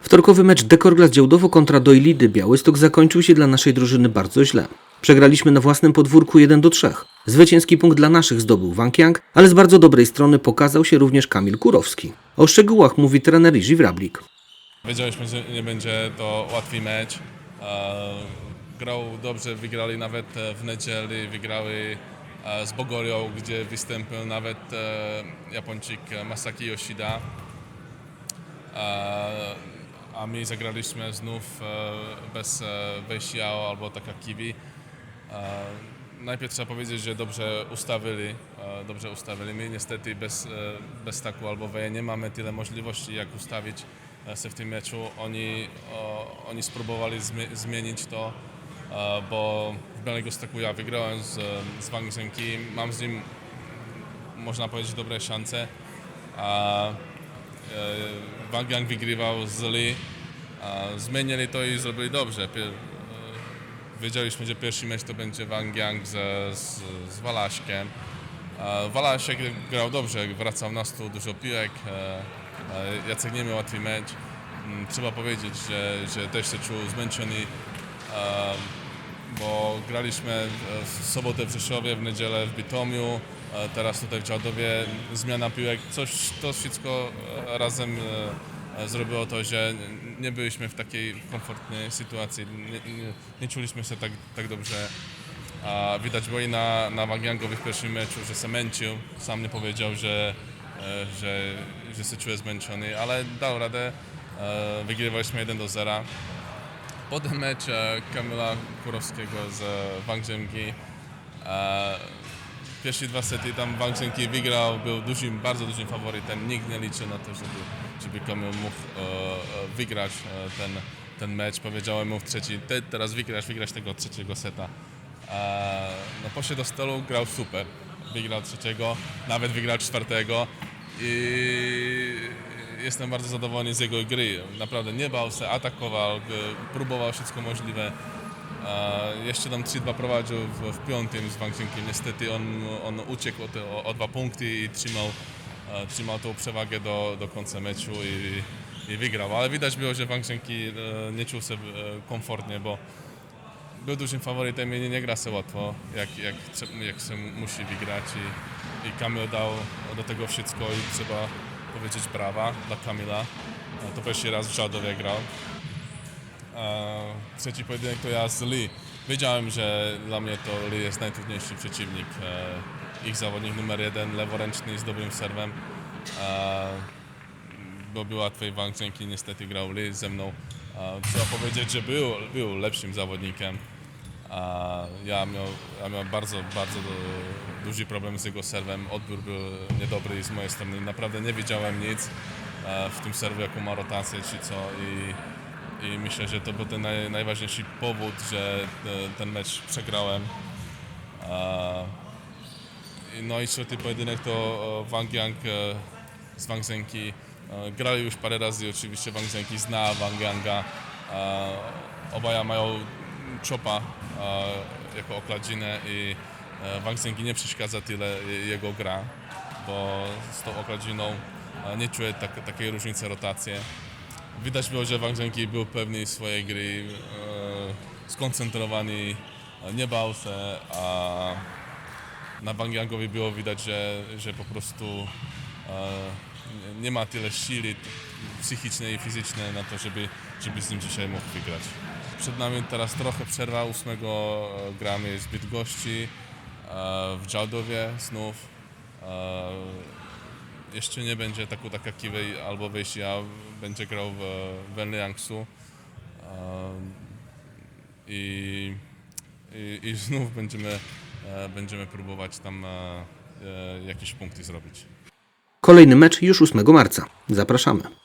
Wtorkowy mecz Dekorglas Działdowo kontra Dojlidy Białystok zakończył się dla naszej drużyny bardzo źle. Przegraliśmy na własnym podwórku 1 do 3. Zwycięski punkt dla naszych zdobył Wang Yang, ale z bardzo dobrej strony pokazał się również Kamil Kurowski. O szczegółach mówi trener Iży Wrablik. Wiedzieliśmy, że nie będzie to łatwy mecz. E, Grał dobrze, wygrali nawet e, w niedzielę, wygrały e, z Bogorią, gdzie wystąpił nawet Japończyk Masaki Yoshida. A my zagraliśmy znów e, bez e, wejścia albo taka kiwi. E, Najpierw trzeba powiedzieć, że dobrze ustawili, dobrze ustawili. My niestety bez, bez taku albo weje nie mamy tyle możliwości, jak ustawić się w tym meczu. Oni, oni spróbowali zmi- zmienić to, bo w Belego Staku ja wygrałem z, z Wang. Mam z nim, można powiedzieć, dobre szanse. E, Wang Yang wygrywał z Lee. A Zmienili to i zrobili dobrze. Pier- e, Wiedzieliśmy, że pierwszy mecz to będzie Wang Yang z, z, z Walaszkiem. E, Walaszek grał dobrze, wracał na stół, dużo piłek. Jacek nie miał łatwy mecz. Mm, Trzeba powiedzieć, że, że też się czuł zmęczony, bo graliśmy w sobotę w Rzeszowie, w niedzielę w Bytomiu, e, teraz tutaj w Działdowie. Zmiana piłek, coś, to wszystko e, razem e, e, zrobiło to, że nie byliśmy w takiej komfortnej sytuacji. Nie, nie, nie czuliśmy się tak, tak dobrze. A widać było i na, na Wagiangowi w pierwszym meczu, że się męczył. Sam nie powiedział, że, że, że się czuje zmęczony, ale dał radę. Wygrywaliśmy 1 do 0. Potem mecz Kamila Kurowskiego z Wang. Pierwsze dwa sety tam Wang Zhenki wygrał, był dużym, bardzo dużym faworytem. Nikt nie liczył na to, żeby, żeby Kamil mógł e, e, wygrać e, ten, ten mecz. Powiedziałem mu w trzeci, teraz wygrasz, wygrasz tego trzeciego seta. E, No poszedł do stolu, grał super. Wygrał trzeciego, nawet wygrał czwartego i jestem bardzo zadowolony z jego gry. Naprawdę nie bał się, atakował, próbował wszystko możliwe. Jeszcze tam 3-2 prowadził w, w piątym z Wangczynkiem. Niestety on, on uciekł o, te, o, o dwa punkty i trzymał, e, trzymał tą przewagę do, do końca meczu i, i wygrał. Ale widać było, że Wangczynki e, nie czuł się e, komfortnie, bo był dużym faworytem i nie, nie gra się łatwo, jak, jak, jak się musi wygrać i, i Kamil dał do tego wszystko i trzeba powiedzieć brawa dla Kamila. To pierwszy raz w Żadowie grał. Trzeci pojedynek to ja z Lee. Wiedziałem, że dla mnie to Lee jest najtrudniejszy przeciwnik. E, Ich zawodnik numer jeden, leworęczny z dobrym serwem. E, bo był łatwej Wangczynki, niestety grał Lee ze mną. E, Trzeba powiedzieć, że był, był lepszym zawodnikiem. Ja miał, ja miał bardzo, bardzo du- duży problem z jego serwem. Odbiór był niedobry z mojej strony. Naprawdę nie wiedziałem nic w tym serwu, jaką ma rotację czy co. I, i myślę, że to był ten naj, najważniejszy powód, że te, ten mecz przegrałem. E, No i trzeci pojedynek to e, Wang Yang e, z Wang Zhenki. E, Grali już parę razy, oczywiście Wang Zhenki zna Wang Yanga. E, Obaja mają czopa e, jako okladzinę i e, Wang Zhenki nie przeszkadza tyle je- jego gra, bo z tą okladziną e, nie czuje tak, takiej różnicy rotacje. Widać było, że Wang Zhenki był pewny swojej gry, e, skoncentrowany, e, nie bał się, a na Wang Yangowi było widać, że, że po prostu e, nie- ma tyle siły psychicznej i fizycznej na to, żeby, żeby z nim dzisiaj mógł wygrać. Przed nami teraz trochę przerwa, 8 gramy z Bydgoszczy, w Działdowie znów. Jeszcze nie będzie taku taka kiwej albo wejścia, będzie grał w Wenliangsu. I, i, i znów będziemy, e, będziemy próbować tam e, e, jakieś punkty zrobić. Kolejny mecz już 8 marca. Zapraszamy.